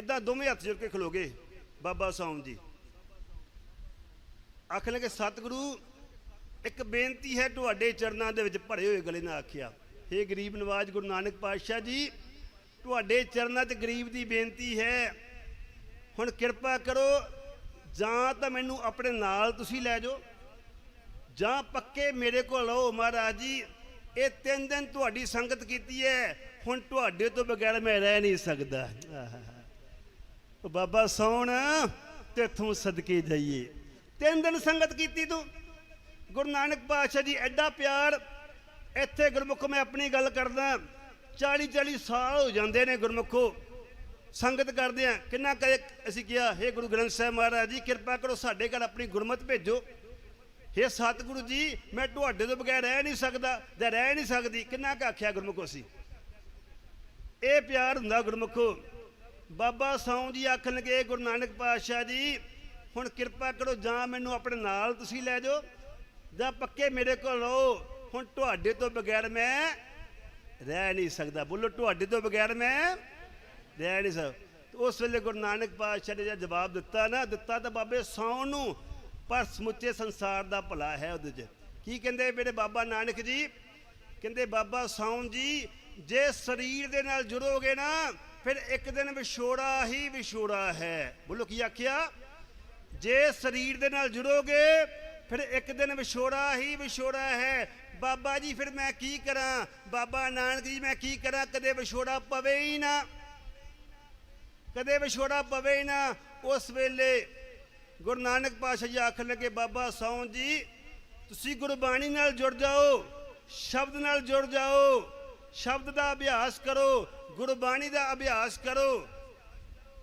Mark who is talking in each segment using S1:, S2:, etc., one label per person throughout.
S1: ਇਦਾਂ ਦੋਵੇਂ ਹੱਥ ਜੋੜ ਕੇ ਖਲੋਗੇ ਬਾਬਾ ਸੌਮ ਜੀ। ਆਖਣ ਲੱਗੇ, ਸਤਿਗੁਰੂ, ਇੱਕ ਬੇਨਤੀ ਹੈ ਤੁਹਾਡੇ ਚਰਨਾਂ ਦੇ ਵਿੱਚ ਭਰੇ ਹੋਏ ਗਲੇ ਨਾਲ ਆਖਿਆ। हे ਗਰੀਬ ਨਵਾਜ ਗੁਰੂ ਨਾਨਕ ਪਾਤਸ਼ਾਹ ਜੀ, ਤੁਹਾਡੇ ਚਰਨਾਂ 'ਚ ਗਰੀਬ ਦੀ ਬੇਨਤੀ ਹੈ। ਹੁਣ ਕਿਰਪਾ ਕਰੋ, ਜਾਂ ਤਾਂ ਮੈਨੂੰ ਆਪਣੇ ਨਾਲ ਤੁਸੀਂ ਲੈ ਜਾਓ, ਜਾਂ ਪੱਕੇ ਮੇਰੇ ਕੋਲ ਰਹੋ ਮਹਾਰਾਜ ਜੀ। ਇਹ ਤਿੰਨ ਦਿਨ ਤੁਹਾਡੀ ਸੰਗਤ ਕੀਤੀ ਹੈ। ਹੁਣ ਤੁਹਾਡੇ ਤੋਂ ਬਗੈਰ ਮੈਂ ਰਹਿ ਨਹੀਂ ਸਕਦਾ। ਬਾਬਾ ਸੌਣ ਤੇਥੋਂ ਸਦਕੇ ਜਾਈਏ। ਤਿੰਨ ਦਿਨ ਸੰਗਤ ਕੀਤੀ ਤੂੰ। ਗੁਰੂ ਨਾਨਕ ਪਾਤਸ਼ਾਹ ਜੀ, ਐਡਾ ਪਿਆਰ। ਇੱਥੇ ਗੁਰਮੁਖ ਮੈਂ ਆਪਣੀ ਗੱਲ ਕਰਦਾ 40 40 ਸਾਲ ਹੋ ਜਾਂਦੇ ਨੇ ਗੁਰਮੁਖੋ। ਸੰਗਤ ਕਰਦੇ ਆ। ਕਿੰਨਾ ਕਦੇ ਅਸੀਂ ਕਿਹਾ हे ਗੁਰੂ ਗ੍ਰੰਥ ਸਾਹਿਬ ਮਹਾਰਾਜ ਜੀ, ਕਿਰਪਾ ਕਰੋ ਸਾਡੇ ਘਰ ਆਪਣੀ ਗੁਰਮਤ ਭੇਜੋ। हे ਸਤਿਗੁਰੂ ਜੀ, ਮੈਂ ਤੁਹਾਡੇ ਤੋਂ ਬਗੈਰ ਰਹਿ ਨਹੀਂ ਸਕਦਾ ਜਾਂ ਰਹਿ ਨਹੀਂ ਸਕਦੀ। ਕਿੰਨਾ ਕੁ ਆਖਿਆ ਗੁਰਮੁਖੋ ਅਸੀਂ। ਇਹ ਪਿਆਰ ਹੁੰਦਾ ਗੁਰਮੁਖੋ। ਬਾਬਾ ਸੌਂ ਜੀ ਆਖਣ ਲੱਗੇ, ਗੁਰੂ ਨਾਨਕ ਪਾਤਸ਼ਾਹ ਜੀ, ਹੁਣ ਕਿਰਪਾ ਕਰੋ, ਜਾਂ ਮੈਨੂੰ ਆਪਣੇ ਨਾਲ ਤੁਸੀਂ ਲੈ ਜਾਓ, ਜਾਂ ਪੱਕੇ ਮੇਰੇ ਕੋਲ ਰਹੋ। ਹੁਣ ਤੁਹਾਡੇ ਤੋਂ ਬਗੈਰ ਮੈਂ ਰਹਿ ਨਹੀਂ ਸਕਦਾ। ਬੋਲੋ, ਤੁਹਾਡੇ ਤੋਂ ਬਗੈਰ ਮੈਂ ਰਹਿ ਨਹੀਂ ਸਕਦਾ। ਉਸ ਵੇਲੇ ਗੁਰੂ ਨਾਨਕ ਪਾਤਸ਼ਾਹ ਨੇ ਜਦ ਜਵਾਬ ਦਿੱਤਾ ਨਾ, ਦਿੱਤਾ ਤਾਂ ਬਾਬੇ ਸੌਣ ਨੂੰ, ਪਰ ਸਮੁੱਚੇ ਸੰਸਾਰ ਦਾ ਭਲਾ ਹੈ ਉਹਦੇ 'ਚ। ਕੀ ਕਹਿੰਦੇ ਮੇਰੇ ਬਾਬਾ ਨਾਨਕ ਜੀ? ਕਹਿੰਦੇ, ਬਾਬਾ ਸੌਣ ਜੀ, ਜੇ ਸਰੀਰ ਦੇ ਨਾਲ ਜੁੜੋਗੇ ਨਾ ਫਿਰ ਇੱਕ ਦਿਨ ਵਿਛੋੜਾ ਹੀ ਵਿਛੋੜਾ ਹੈ। ਬੋਲੋ ਕੀ ਆਖਿਆ? ਜੇ ਸਰੀਰ ਦੇ ਨਾਲ ਜੁੜੋਗੇ, ਫਿਰ ਇੱਕ ਦਿਨ ਵਿਛੋੜਾ ਹੀ ਵਿਛੋੜਾ ਹੈ। ਬਾਬਾ ਜੀ, ਫਿਰ ਮੈਂ ਕੀ ਕਰਾਂ? ਬਾਬਾ ਨਾਨਕ ਜੀ, ਮੈਂ ਕੀ ਕਰਾਂ? ਕਦੇ ਵਿਛੋੜਾ ਪਵੇ ਹੀ ਨਾ। ਕਦੇ ਵਿਛੋੜਾ ਪਵੇ ਹੀ ਨਾ। ਉਸ ਵੇਲੇ ਗੁਰੂ ਨਾਨਕ ਪਾਤਸ਼ਾਹ ਜੀ ਆਖਣ ਲੱਗੇ, ਬਾਬਾ ਸੌਂ ਜੀ, ਤੁਸੀਂ ਗੁਰਬਾਣੀ ਨਾਲ ਜੁੜ ਜਾਓ, ਸ਼ਬਦ ਨਾਲ ਜੁੜ ਜਾਓ। ਸ਼ਬਦ ਦਾ ਅਭਿਆਸ ਕਰੋ, ਗੁਰਬਾਣੀ ਦਾ ਅਭਿਆਸ ਕਰੋ।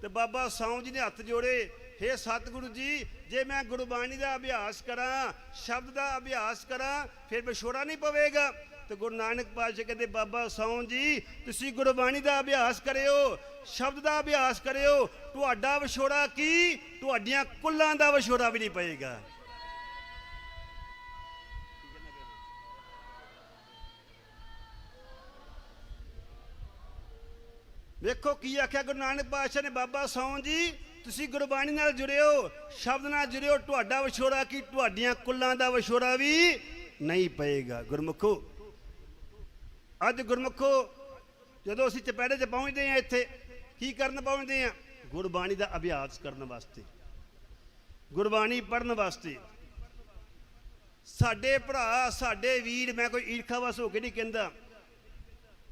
S1: ਤੇ ਬਾਬਾ ਸੌਂ ਜੀ ਨੇ ਹੱਥ ਜੋੜੇ, ਹੇ ਸਤਿਗੁਰੂ ਜੀ, ਜੇ ਮੈਂ ਗੁਰਬਾਣੀ ਦਾ ਅਭਿਆਸ ਕਰਾਂ, ਸ਼ਬਦ ਦਾ ਅਭਿਆਸ ਕਰਾਂ, ਫਿਰ ਵਿਛੋੜਾ ਨਹੀਂ ਪਵੇਗਾ। ਤੇ ਗੁਰੂ ਨਾਨਕ ਪਾਤਸ਼ਾਹ ਕਹਿੰਦੇ, ਬਾਬਾ ਸੌਂ ਜੀ, ਤੁਸੀਂ ਗੁਰਬਾਣੀ ਦਾ ਅਭਿਆਸ ਕਰਿਓ, ਸ਼ਬਦ ਦਾ ਅਭਿਆਸ ਕਰਿਓ, ਤੁਹਾਡਾ ਵਿਛੋੜਾ ਕੀ? ਤੁਹਾਡੀਆਂ ਕੁੱਲਾਂ ਦਾ ਵਿਛੋੜਾ ਵੀ ਨਹੀਂ ਪਏਗਾ ਵੇਖੋ ਕੀ ਆਖਿਆ ਗੁਰੂ ਨਾਨਕ ਪਾਤਸ਼ਾਹ ਨੇ, ਬਾਬਾ ਸੌਂ ਜੀ, ਤੁਸੀਂ ਗੁਰਬਾਣੀ ਨਾਲ ਜੁੜਿਓ, ਸ਼ਬਦ ਨਾਲ ਜੁੜਿਓ, ਤੁਹਾਡਾ ਵਿਛੋੜਾ ਕੀ, ਤੁਹਾਡੀਆਂ ਕੁੱਲਾਂ ਦਾ ਵਿਛੋੜਾ ਵੀ ਨਹੀਂ ਪਏਗਾ। ਗੁਰਮੁਖੋ, ਅੱਜ ਗੁਰਮੁਖੋ, ਜਦੋਂ ਅਸੀਂ ਚਪੈੜੇ 'ਚ ਪਹੁੰਚਦੇ ਹਾਂ ਇੱਥੇ, ਕੀ ਕਰਨ ਪਹੁੰਚਦੇ ਹਾਂ? ਗੁਰਬਾਣੀ ਦਾ ਅਭਿਆਸ ਕਰਨ ਵਾਸਤੇ। ਗੁਰਬਾਣੀ ਪੜਨ ਵਾਸਤੇ। ਸਾਡੇ ਭਰਾ, ਸਾਡੇ ਵੀਰ, ਮੈਂ ਕੋਈ ਈਰਖਾਵਸ ਹੋ ਕੇ ਨਹੀਂ ਕਹਿੰਦਾ।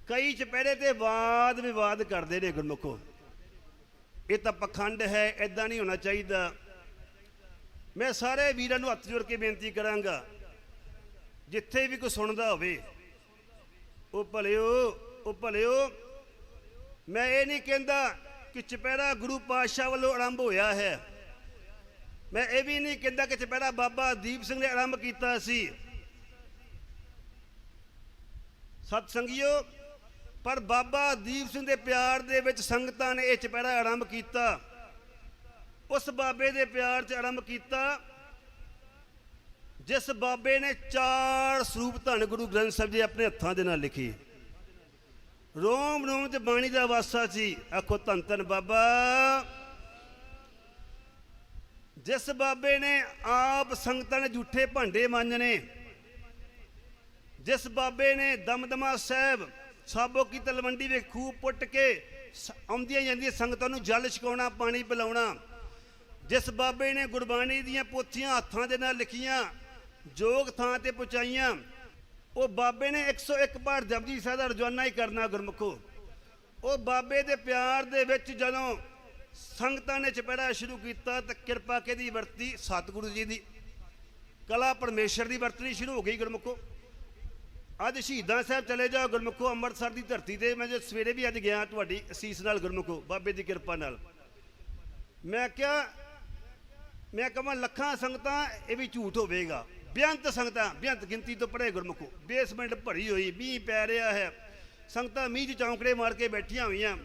S1: ਕਈ ਚਪਹਿਰੇ ਤੇ ਵਾਦ ਵਿਵਾਦ ਕਰਦੇ ਨੇ ਗੁਰਮੁਖੋ। ਇਹ ਤਾਂ ਪਖੰਡ ਹੈ ਐਦਾਂ ਨਹੀਂ ਹੋਣਾ ਚਾਹੀਦਾ। ਮੈਂ ਸਾਰੇ ਵੀਰਾਂ ਨੂੰ ਹੱਥ ਜੋੜ ਕੇ ਬੇਨਤੀ ਕਰਾਂਗਾ, ਜਿੱਥੇ ਵੀ ਕੋਈ ਸੁਣਦਾ ਹੋਵੇ, ਉਹ ਭਲਿਓ ਉਹ ਭਲਿਓ, ਮੈਂ ਇਹ ਨਹੀਂ ਕਹਿੰਦਾ ਕਿ ਚਪਹਿਰਾ ਗੁਰੂ ਪਾਤਸ਼ਾਹ ਵੱਲੋਂ ਆਰੰਭ ਹੋਇਆ ਹੈ। ਮੈਂ ਇਹ ਵੀ ਨਹੀਂ ਕਹਿੰਦਾ ਕਿ ਚਪਹਿਰਾ ਬਾਬਾ ਦੀਪ ਸਿੰਘ ਨੇ ਆਰੰਭ ਕੀਤਾ ਸੀ। ਸਤ ਸੰਗਿਓ ਪਰ ਬਾਬਾ ਦੀਪ ਸਿੰਘ ਦੇ ਪਿਆਰ ਦੇ ਵਿੱਚ ਸੰਗਤਾਂ ਨੇ ਇਹ ਚਪਹਿਰਾ ਆਰੰਭ ਕੀਤਾ। ਉਸ ਬਾਬੇ ਦੇ ਪਿਆਰ 'ਚ ਆਰੰਭ ਕੀਤਾ, ਜਿਸ ਬਾਬੇ ਨੇ ਚਾਰ ਸਰੂਪ ਧੰਨ ਗੁਰੂ ਗ੍ਰੰਥ ਸਾਹਿਬ ਜੀ ਆਪਣੇ ਹੱਥਾਂ ਦੇ ਨਾਲ ਲਿਖੇ। ਰੋਮ ਰੋਮ ਤੇ ਬਾਣੀ ਦਾ ਵਾਸਾ ਸੀ, ਆਖੋ ਧੰਨ ਧੰਨ ਬਾਬਾ। ਜਿਸ ਬਾਬੇ ਨੇ ਆਪ ਸੰਗਤਾਂ ਨੇ ਝੂਠੇ ਭਾਂਡੇ ਮਾਂਜਣੇ, ਜਿਸ ਬਾਬੇ ਨੇ ਦਮਦਮਾ ਸਾਹਿਬ ਸਾਬੋ ਕੀ ਤਲਵੰਡੀ ਦੇ ਖੂਹ ਪੁੱਟ ਕੇ ਸ- ਆਉਂਦੀਆਂ ਜਾਂਦੀਆਂ ਸੰਗਤਾਂ ਨੂੰ ਜਲ ਛਕਾਉਣਾ, ਪਾਣੀ ਪਿਲਾਉਣਾ। ਜਿਸ ਬਾਬੇ ਨੇ ਗੁਰਬਾਣੀ ਦੀਆਂ ਪੋਥੀਆਂ ਹੱਥਾਂ ਦੇ ਨਾਲ ਲਿਖੀਆਂ, ਜੋਗ ਥਾਂ ਤੇ ਪਹੁੰਚਾਈਆਂ, ਉਹ ਬਾਬੇ ਨੇ 101 ਪਾਠ ਜਪਜੀ ਸਾਹਿਬ ਦਾ ਰੋਜ਼ਾਨਾ ਹੀ ਕਰਨਾ ਗੁਰਮੁਖੋ। ਉਹ ਬਾਬੇ ਦੇ ਪਿਆਰ ਦੇ ਵਿੱਚ ਜਦੋਂ ਸੰਗਤਾਂ ਨੇ ਚਪੜਾ ਸ਼ੁਰੂ ਕੀਤਾ ਤਾਂ ਕਿਰਪਾ ਕਿਹਦੀ ਵਰਤੀ, ਸਤਿਗੁਰੂ ਜੀ ਦੀ। ਕਲਾ ਪਰਮੇਸ਼ਰ ਦੀ ਵਰਤਣੀ ਸ਼ੁਰੂ ਹੋ ਗਈ ਗੁਰਮੁਖੋ। ਅੱਜ ਸ਼ਹੀਦਾਂ ਸਾਹਿਬ ਚਲੇ ਜਾਓ, ਗੁਰਮੁਖੋ ਅੰਮ੍ਰਿਤਸਰ ਦੀ ਧਰਤੀ ਤੇ। ਮੈਂ ਜੇ ਸਵੇਰੇ ਵੀ ਅੱਜ ਗਿਆ ਤੁਹਾਡੀ ਅਸੀਸ ਨਾਲ, ਗੁਰਮੁਖੋ, ਬਾਬੇ ਦੀ ਕਿਰਪਾ ਨਾਲ। ਮੈਂ ਕਿਹਾ, ਮੈਂ ਕਹਾਂ ਲੱਖਾਂ ਸੰਗਤਾਂ, ਇਹ ਵੀ ਝੂਠ ਹੋਵੇਗਾ। ਬੇਅੰਤ ਸੰਗਤਾਂ, ਬੇਅੰਤ ਗਿਣਤੀ ਤੋਂ ਪਰੇ ਗੁਰਮੁਖੋ। ਬੇਸਮੈਂਟ ਭਰੀ ਹੋਈ, ਮੀਂਹ ਪੈ ਰਿਹਾ ਹੈ। ਸੰਗਤਾਂ ਮੀਂਹ 'ਚ ਚੌਂਕੜੇ ਮਾਰ ਕੇ ਬੈਠੀਆਂ ਹੋਈਆਂ।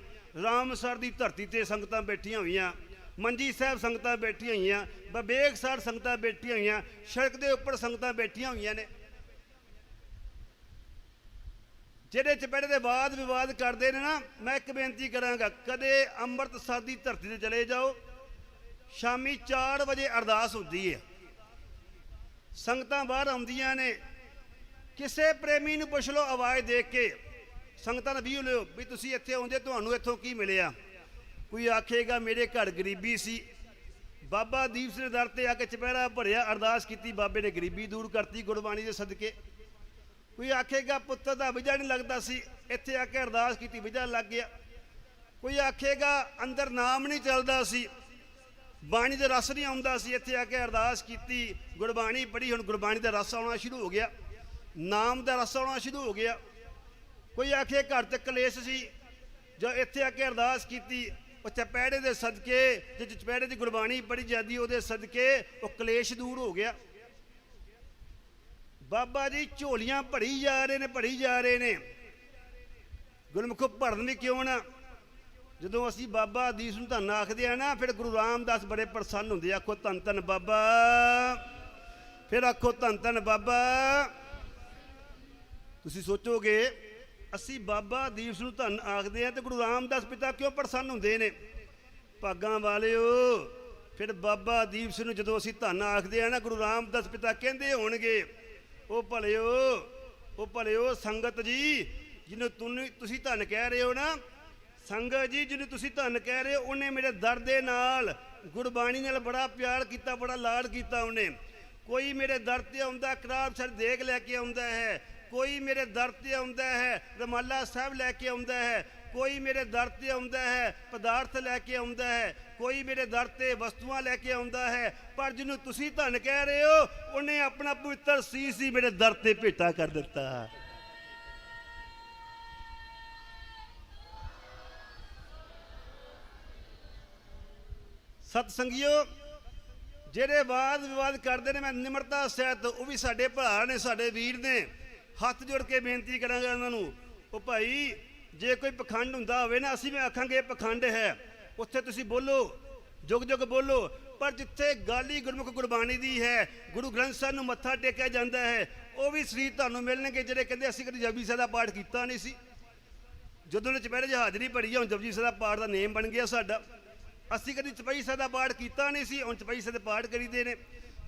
S1: ਰਾਮਸਰ ਦੀ ਧਰਤੀ ਤੇ ਸੰਗਤਾਂ ਬੈਠੀਆਂ ਹੋਈਆਂ। ਮੰਜੀ ਸਾਹਿਬ ਸੰਗਤਾਂ ਬੈਠੀਆਂ ਹੋਈਆਂ। ਬਬੇਕ ਸਰ ਸੰਗਤਾਂ ਬੈਠੀਆਂ ਹੋਈਆਂ। ਸੜਕ ਦੇ ਉੱਪਰ ਸੰਗਤਾਂ ਬੈਠੀਆਂ ਹੋਈਆਂ ਨੇ। ਜਿਹੜੇ ਚਪੜੇ ਦੇ ਬਾਅਦ ਵਿਵਾਦ ਕਰਦੇ ਨੇ ਨਾ, ਮੈਂ ਇੱਕ ਬੇਨਤੀ ਕਰਾਂਗਾ, ਕਦੇ ਅੰਮ੍ਰਿਤਸਰ ਦੀ ਧਰਤੀ ਤੇ ਚਲੇ ਜਾਓ, ਸ਼ਾਮੀ 4 ਵਜੇ ਅਰਦਾਸ ਹੁੰਦੀ ਹੈ। ਸੰਗਤਾਂ ਬਾਹਰ ਆਉਂਦੀਆਂ ਨੇ, ਕਿਸੇ ਪ੍ਰੇਮੀ ਨੂੰ ਪੁੱਛ ਲਓ ਆਵਾਜ਼ ਦੇ ਕੇ, ਸੰਗਤਾਂ ਦਾ ਵੀ ਲਿਓ, ਵੀ ਤੁਸੀਂ ਇੱਥੇ ਆਉਂਦੇ, ਤੁਹਾਨੂੰ ਇੱਥੋਂ ਕੀ ਮਿਲਿਆ? ਕੋਈ ਆਖੇਗਾ, ਮੇਰੇ ਘਰ ਗਰੀਬੀ ਸੀ। ਬਾਬਾ ਦੀਪ ਸਿੰਘ ਦਰ ਤੇ ਆ ਕੇ ਚਪਹਿਰਾ ਭਰਿਆ, ਅਰਦਾਸ ਕੀਤੀ, ਬਾਬੇ ਨੇ ਗਰੀਬੀ ਦੂਰ ਕਰਤੀ ਗੁਰਬਾਣੀ ਦੇ ਸਦਕੇ। ਕੋਈ ਆਖੇਗਾ ਪੁੱਤਰ ਦਾ ਵਿਜਾ ਨਹੀਂ ਲੱਗਦਾ ਸੀ। ਇੱਥੇ ਆ ਕੇ ਅਰਦਾਸ ਕੀਤੀ, ਵਿਜਾ ਲੱਗ ਗਿਆ। ਕੋਈ ਆਖੇਗਾ ਅੰਦਰ ਨਾਮ ਨਹੀਂ ਚੱਲਦਾ ਸੀ। ਬਾਣੀ ਦਾ ਰਸ ਨਹੀਂ ਆਉਂਦਾ ਸੀ। ਇੱਥੇ ਆ ਕੇ ਅਰਦਾਸ ਕੀਤੀ। ਗੁਰਬਾਣੀ ਪੜ੍ਹੀ, ਹੁਣ ਗੁਰਬਾਣੀ ਦਾ ਰਸ ਆਉਣਾ ਸ਼ੁਰੂ ਹੋ ਗਿਆ। ਨਾਮ ਦਾ ਰਸ ਆਉਣਾ ਸ਼ੁਰੂ ਹੋ ਗਿਆ। ਕੋਈ ਆਖੇ ਘਰ ਤੇ ਕਲੇਸ਼ ਸੀ। ਜੋ ਇੱਥੇ ਆ ਕੇ ਅਰਦਾਸ ਕੀਤੀ, ਉਹ ਚਪੈੜੇ ਦੇ ਸਦਕੇ ਜੇ ਚਪੈੜੇ ਦੀ ਗੁਰਬਾਣੀ ਪੜ੍ਹੀ ਜਾਂਦੀ, ਉਹਦੇ ਸਦਕੇ ਉਹ ਕਲੇਸ਼ ਦੂਰ ਹੋ ਗਿਆ। ਬਾਬਾ ਜੀ, ਝੋਲੀਆਂ ਭਰੀ ਜਾ ਰਹੇ ਨੇ, ਭਰੀ ਜਾ ਰਹੇ ਨੇ। ਗੁਰਮੁਖੋ ਭਰਨ ਵੀ ਕਿਉਂ ਨਾ? ਜਦੋਂ ਅਸੀਂ ਬਾਬਾ ਦੀਸ ਨੂੰ ਧੰਨ ਆਖਦੇ ਆ ਨਾ, ਫਿਰ ਗੁਰੂ ਰਾਮਦਾਸ ਬੜੇ ਪ੍ਰਸੰਨ ਹੁੰਦੇ ਆਖੋ ਧੰਨ ਧੰਨ ਬਾਬਾ। ਫਿਰ ਆਖੋ ਧੰਨ ਧੰਨ ਬਾਬਾ। ਤੁਸੀਂ ਸੋਚੋਗੇ, ਅਸੀਂ ਬਾਬਾ ਦੀਪ ਨੂੰ ਧੰਨ ਆਖਦੇ ਆ ਤੇ ਗੁਰੂ ਰਾਮਦਾਸ ਪਿਤਾ ਕਿਉਂ ਪ੍ਰਸੰਨ ਹੁੰਦੇ ਨੇ? ਭਾਗਾਂ ਵਾਲਿਓ, ਫਿਰ ਬਾਬਾ ਦੀਪ ਨੂੰ ਜਦੋਂ ਅਸੀਂ ਧੰਨ ਆਖਦੇ ਆ ਨਾ, ਗੁਰੂ ਰਾਮਦਾਸ ਪਿਤਾ ਕਹਿੰਦੇ ਹੋਣਗੇ ਉਹ ਭਲਿਓ ਉਹ ਭਲਿਓ ਸੰਗਤ ਜੀ, ਜਿਹਨੂੰ ਤੁਸੀਂ ਧੰਨ ਕਹਿ ਰਹੇ ਹੋ ਨਾ, ਸੰਗਤ ਜੀ ਜਿਹਨੂੰ ਤੁਸੀਂ ਧੰਨ ਕਹਿ ਰਹੇ ਹੋ, ਉਹਨੇ ਮੇਰੇ ਦਰ ਦੇ ਨਾਲ ਗੁਰਬਾਣੀ ਨਾਲ ਬੜਾ ਪਿਆਰ ਕੀਤਾ, ਬੜਾ ਲਾਡ ਕੀਤਾ ਉਹਨੇ। ਕੋਈ ਮੇਰੇ ਦਰ ਤੇ ਆਉਂਦਾ, ਖਰਾਬ ਸਰ ਦੇਖ ਲੈ ਕੇ ਆਉਂਦਾ ਹੈ। ਕੋਈ ਮੇਰੇ ਦਰ ਤੇ ਆਉਂਦਾ ਹੈ, ਰਮਾਲਾ ਸਾਹਿਬ ਲੈ ਕੇ ਆਉਂਦਾ ਹੈ। ਕੋਈ ਮੇਰੇ ਦਰ ਤੇ ਆਉਂਦਾ ਹੈ, ਪਦਾਰਥ ਲੈ ਕੇ ਆਉਂਦਾ ਹੈ, ਕੋਈ ਮੇਰੇ ਦਰ ਤੇ ਵਸਤੂਆਂ ਲੈ ਕੇ ਆਉਂਦਾ ਹੈ, ਪਰ ਜਿਹਨੂੰ ਤੁਸੀਂ ਧੰਨ ਕਹਿ ਰਹੇ ਹੋ, ਉਹਨੇ ਆਪਣਾ ਪਵਿੱਤਰ ਸੀਸ ਹੀ ਮੇਰੇ ਦਰ ਤੇ ਭੇਟਾ ਕਰ ਦਿੱਤਾ। ਸਤ ਸੰਗਿਓ ਜਿਹੜੇ ਵਾਦ ਵਿਵਾਦ ਕਰਦੇ ਨੇ, ਮੈਂ ਨਿਮਰਤਾ ਸਹਿਤ, ਉਹ ਵੀ ਸਾਡੇ ਭਰਾ ਨੇ, ਸਾਡੇ ਵੀਰ ਨੇ। ਹੱਥ ਜੋੜ ਕੇ ਬੇਨਤੀ ਕਰਾਂਗਾ ਉਹਨਾਂ ਨੂੰ। ਉਹ ਭਾਈ ਜੇ ਕੋਈ ਪਖੰਡ ਹੁੰਦਾ ਹੋਵੇ ਨਾ, ਅਸੀਂ ਵੀ ਆਖਾਂਗੇ ਇਹ ਪਖੰਡ ਹੈ। ਉੱਥੇ ਤੁਸੀਂ ਬੋਲੋ, ਜੁਗ ਜੁਗ ਬੋਲੋ। ਪਰ ਜਿੱਥੇ ਗੱਲ ਹੀ ਗੁਰਮੁਖ ਗੁਰਬਾਣੀ ਦੀ ਹੈ, ਗੁਰੂ ਗ੍ਰੰਥ ਸਾਹਿਬ ਨੂੰ ਮੱਥਾ ਟੇਕਿਆ ਜਾਂਦਾ ਹੈ, ਉਹ ਵੀ ਸਰੀਰ ਤੁਹਾਨੂੰ ਮਿਲਣਗੇ ਜਿਹੜੇ ਕਹਿੰਦੇ ਅਸੀਂ ਕਦੇ ਜਪਜੀ ਸਾਹਿਬ ਦਾ ਪਾਠ ਕੀਤਾ ਨਹੀਂ ਸੀ। ਜਦੋਂ ਨੇ ਚਪਹਿਰੇ 'ਚ ਹਾਜ਼ਰੀ ਭਰੀ ਆ, ਹੁਣ ਜਪਜੀ ਸਾਹਿਬ ਦਾ ਪਾਠ ਦਾ ਨੇਮ ਬਣ ਗਿਆ ਸਾਡਾ। ਅਸੀਂ ਕਦੀ ਚਪਈ ਸਾਹਿਬ ਦਾ ਪਾਠ ਕੀਤਾ ਨਹੀਂ ਸੀ, ਹੁਣ ਚਪਈ ਸਾਹਿਬ ਦੇ ਪਾਠ ਕਰੀਦੇ ਨੇ।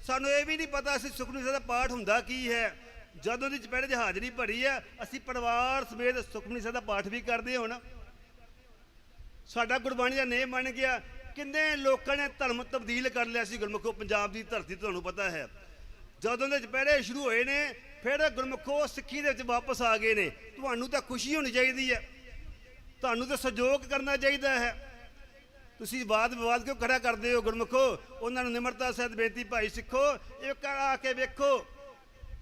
S1: ਸਾਨੂੰ ਇਹ ਵੀ ਨਹੀਂ ਪਤਾ ਅਸੀਂ ਸੁਖਮਨੀ ਸਾਹਿਬ ਦਾ ਪਾਠ ਹੁੰਦਾ ਕੀ ਹੈ। ਜਦੋਂ ਦੀ ਚਪਹਿਰੇ ਦੀ ਹਾਜ਼ਰੀ ਭਰੀ ਆ ਅਸੀਂ ਪਰਿਵਾਰ ਸਮੇਤ ਸੁਖਮਨੀ ਸਾਹਿਬ ਦਾ ਪਾਠ ਵੀ ਕਰਦੇ ਹੁਣ। ਸਾਡਾ ਗੁਰਬਾਣੀ ਦਾ ਨੇਮ ਬਣ ਗਿਆ। ਕਿੰਨੇ ਲੋਕਾਂ ਨੇ ਧਰਮ ਤਬਦੀਲ ਕਰ ਲਿਆ ਸੀ ਗੁਰਮੁਖੋ, ਪੰਜਾਬ ਦੀ ਧਰਤੀ ਤੁਹਾਨੂੰ ਪਤਾ ਹੈ। ਜਦੋਂ ਦੇ ਚਪਹਿਰੇ ਸ਼ੁਰੂ ਹੋਏ ਨੇ, ਫਿਰ ਗੁਰਮੁਖੋ ਸਿੱਖੀ ਦੇ ਵਿੱਚ ਵਾਪਸ ਆ ਗਏ ਨੇ। ਤੁਹਾਨੂੰ ਤਾਂ ਖੁਸ਼ੀ ਹੋਣੀ ਚਾਹੀਦੀ ਹੈ। ਤੁਹਾਨੂੰ ਤਾਂ ਸਹਿਯੋਗ ਕਰਨਾ ਚਾਹੀਦਾ ਹੈ। ਤੁਸੀਂ ਵਾਦ ਵਿਵਾਦ ਕਿਉਂ ਖੜਾ ਕਰਦੇ ਹੋ ਗੁਰਮੁਖੋ? ਉਹਨਾਂ ਨੂੰ ਨਿਮਰਤਾ ਸਹਿਤ ਬੇਨਤੀ, ਭਾਈ ਸਿੱਖੋ, ਇੱਕ ਆ ਕੇ ਵੇਖੋ।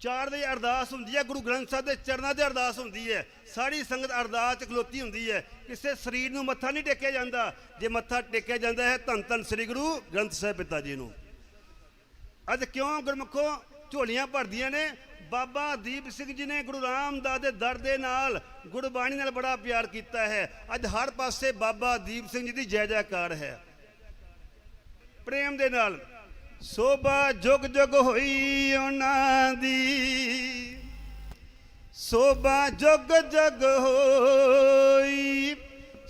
S1: ਚਾਰ ਵਜੇ ਅਰਦਾਸ ਹੁੰਦੀ ਹੈ, ਗੁਰੂ ਗ੍ਰੰਥ ਸਾਹਿਬ ਦੇ ਚਰਨਾਂ ਤੇ ਅਰਦਾਸ ਹੁੰਦੀ ਹੈ। ਸਾਰੀ ਸੰਗਤ ਅਰਦਾਸ 'ਚ ਖਲੋਤੀ ਹੁੰਦੀ ਹੈ। ਕਿਸੇ ਸਰੀਰ ਨੂੰ ਮੱਥਾ ਨਹੀਂ ਟੇਕਿਆ ਜਾਂਦਾ। ਜੇ ਮੱਥਾ ਟੇਕਿਆ ਜਾਂਦਾ ਹੈ, ਧੰਨ ਧੰਨ ਸ੍ਰੀ ਗੁਰੂ ਗ੍ਰੰਥ ਸਾਹਿਬ ਪਿਤਾ ਜੀ ਨੂੰ। ਅੱਜ ਕਿਉਂ ਗੁਰਮੁਖੋ ਝੋਲੀਆਂ ਭਰਦੀਆਂ ਨੇ? ਬਾਬਾ ਦੀਪ ਸਿੰਘ ਜੀ ਨੇ ਗੁਰੂ ਰਾਮਦਾਸ ਦੇ ਦਰ ਦੇ ਨਾਲ ਗੁਰਬਾਣੀ ਨਾਲ ਬੜਾ ਪਿਆਰ ਕੀਤਾ ਹੈ। ਅੱਜ ਹਰ ਪਾਸੇ ਬਾਬਾ ਦੀਪ ਸਿੰਘ ਜੀ ਦੀ ਜੈ ਜੈਕਾਰ ਹੈ। ਪ੍ਰੇਮ ਦੇ ਨਾਲ ਸੋਭਾ ਜੁਗ ਜੁਗ ਹੋਈ ਉਹਨਾਂ ਦੀ। ਸੋਭਾ ਜੁਗ ਜੁਗ ਹੋਈ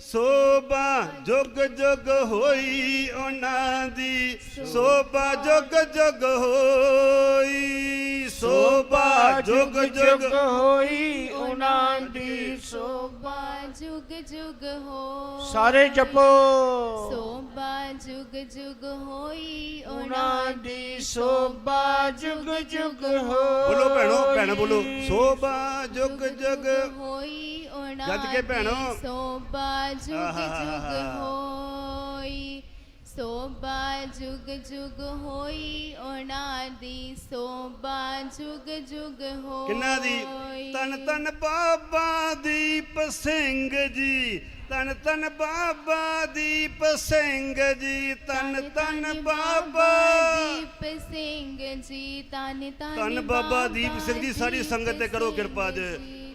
S1: ਸੋਭਾ ਜੁਗ ਜੁਗ ਹੋਈ ਉਹਨਾਂ ਦੀ। ਸੋਭਾ ਜੁਗ ਜੁਗ ਹੋਈ। ਸੋਭਾ ਜੁਗ ਜੁਗ
S2: ਹੋਈ ਉਹਨਾਂ ਦੀ।
S3: ਸੋਭਾ ਜੁਗ ਜੁਗ ਹੋ
S2: ਸਾਰੇ ਜਪੋ।
S3: ਸੋਭਾ ਜੁਗ ਜੁਗ ਹੋਈ
S2: ਉਹਨਾਂ ਦੀ। ਸੋਭਾ ਜੁਗ ਜੁਗ ਹੋ
S1: ਬੋਲੋ ਭੈਣੋ ਭੈਣ ਬੋਲੋ। ਸੋਭਾ ਜੁਗ ਜੁਗ
S3: ਹੋਈ
S1: ਗੱਜ ਕੇ ਭੈਣੋ।
S3: ਸੋਭਾ ਜੁਗ ਜੁਗ। ਹੋਈ ਸੋਭਾ ਜੁਗ ਜੁਗ ਹੋਈ ਉਹਨਾਂ ਦੀ ਸੋਭਾ ਜੁਗ ਜੁਗ ਹੋਈ
S1: ਕਿੰਨਾ ਦੀ ਤਨ ਤਨ ਬਾਬਾ ਦੀਪ ਸਿੰਘ ਜੀ ਤਨ ਤਨ ਬਾਬਾ ਦੀਪ ਸਿੰਘ ਜੀ ਤਨ ਤਨ ਬਾਬਾ
S3: ਦੀਪ ਸਿੰਘ ਜੀ ਤਨ ਤਨ
S1: ਬਾਬਾ ਦੀਪ ਸਿੰਘ ਜੀ, ਸਾਰੀ ਸੰਗਤ ਤੇ ਕਰੋ ਕਿਰਪਾ ਜੀ।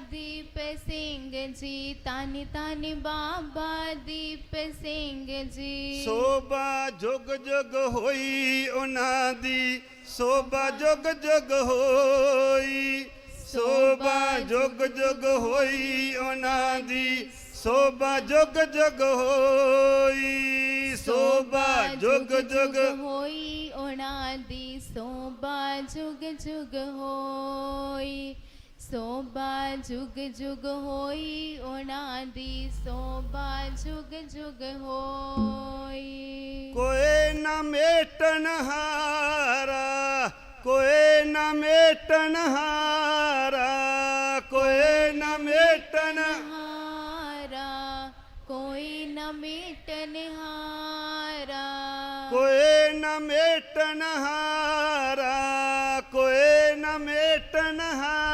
S3: ਦੀਪ ਸਿੰਘ ਜੀ ਤਾਨੀ ਤਾਨੀ ਬਾਬਾ ਦੀਪ ਸਿੰਘ ਜੀ
S1: ਸੋਭਾ ਜੁਗ ਜੁਗ ਹੋਈ ਉਹਨਾਂ ਦੀ ਸੋਭਾ ਜੁਗ ਜੁਗ ਹੋਈ ਸੋਭਾ ਜੁਗ ਜੁਗ ਹੋਈ ਉਹਨਾਂ ਦੀ ਸੋਭਾ ਜੁਗ ਜੁਗ ਹੋਈ ਸੋਭਾ ਜੁਗ ਜੁਗ
S3: ਹੋਈ ਉਹਨਾਂ ਦੀ ਸੋਭਾ ਜੁਗ ਜੁਗ ਹੋਈ ਸੋਭਾ ਜੁਗ ਜੁਗ ਹੋਈ ਉਹਨਾਂ ਦੀ ਸੋਭਾ ਜੁਗ ਜੁਗ ਹੋਈ।
S1: ਕੋਈ ਨਾ ਮੇਟਣ ਹਾਰਾ ਕੋਈ ਨਾ ਮੇਟਣ ਹਾਰਾ ਕੋਈ ਨਾ ਮੇਟਣ
S3: ਹਾਰਾ ਕੋਈ ਨਾ ਮਿਟਨ ਹਾਰਾ।
S1: ਕੋਈ ਨਾ ਮੇਟਣ ਹਾਰਾ ਕੋਈ ਨਾ ਮੇਟਣ ਹਾਰਾ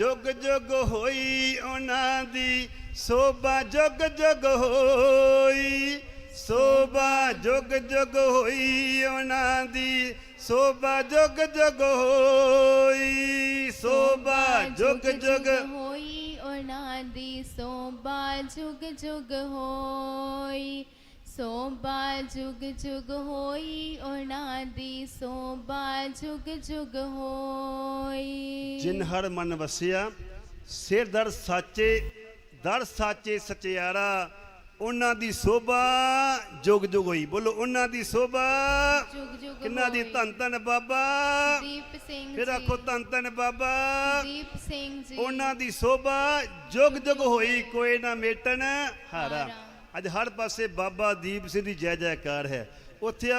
S1: ਜੁਗ ਜੁਗ ਹੋਈ ਉਹਨਾਂ ਦੀ ਸੋਭਾ ਜੁਗ ਜੁਗ ਹੋਈ ਸੋਭਾ ਜੁਗ ਜੁਗ ਹੋਈ ਉਹਨਾਂ ਦੀ ਸੋਭਾ ਜੁਗ ਜੁਗ ਹੋਈ ਸੋਭਾ ਜੁਗ ਜੁਗ
S3: ਹੋਈ ਉਹਨਾਂ ਦੀ ਸੋਭਾ ਜੁਗ ਜੁਗ ਹੋਈ। ਸੋਭਾ ਜੁਗ ਜੁਗ ਹੋਈ ਉਹਨਾਂ ਦੀ ਸੋਭਾ ਜੁਗ ਜੁਗ ਹੋਈ।
S1: ਜਿਨ ਹਰ ਮਨ ਵਸਿਆ ਸਿਰ ਦਰ ਸਾਚੇ ਦਰ ਸਾਚੇ ਸਚਿਆਰਾ ਉਹਨਾਂ ਦੀ ਸੋਭਾ ਜੁਗ ਜੁਗ ਹੋਈ। ਬੋਲੋ ਉਹਨਾਂ ਦੀ ਸੋਭਾ।
S3: ਜੁਗ ਜੁਗ
S1: ਕਿੰਨਾ ਦੀ। ਧੰਨ ਧੰਨ ਬਾਬਾ।
S3: ਦੀਪ ਸਿੰਘ
S1: ਫਿਰ ਆਖੋ ਧੰਨ ਧੰਨ ਬਾਬਾ।
S3: ਦੀਪ ਸਿੰਘ ਜੀ।
S1: ਉਹਨਾਂ ਦੀ ਸੋਭਾ ਜੁਗ ਜੁਗ ਹੋਈ ਕੋਈ ਨਾ ਮੇਟਣ
S3: ਹਾਰਾ।
S1: ਅੱਜ ਹਰ ਪਾਸੇ ਬਾਬਾ ਦੀਪ ਸਿੰਘ ਦੀ ਜੈ ਜੈਕਾਰ ਹੈ। ਉੱਥੇ ਆ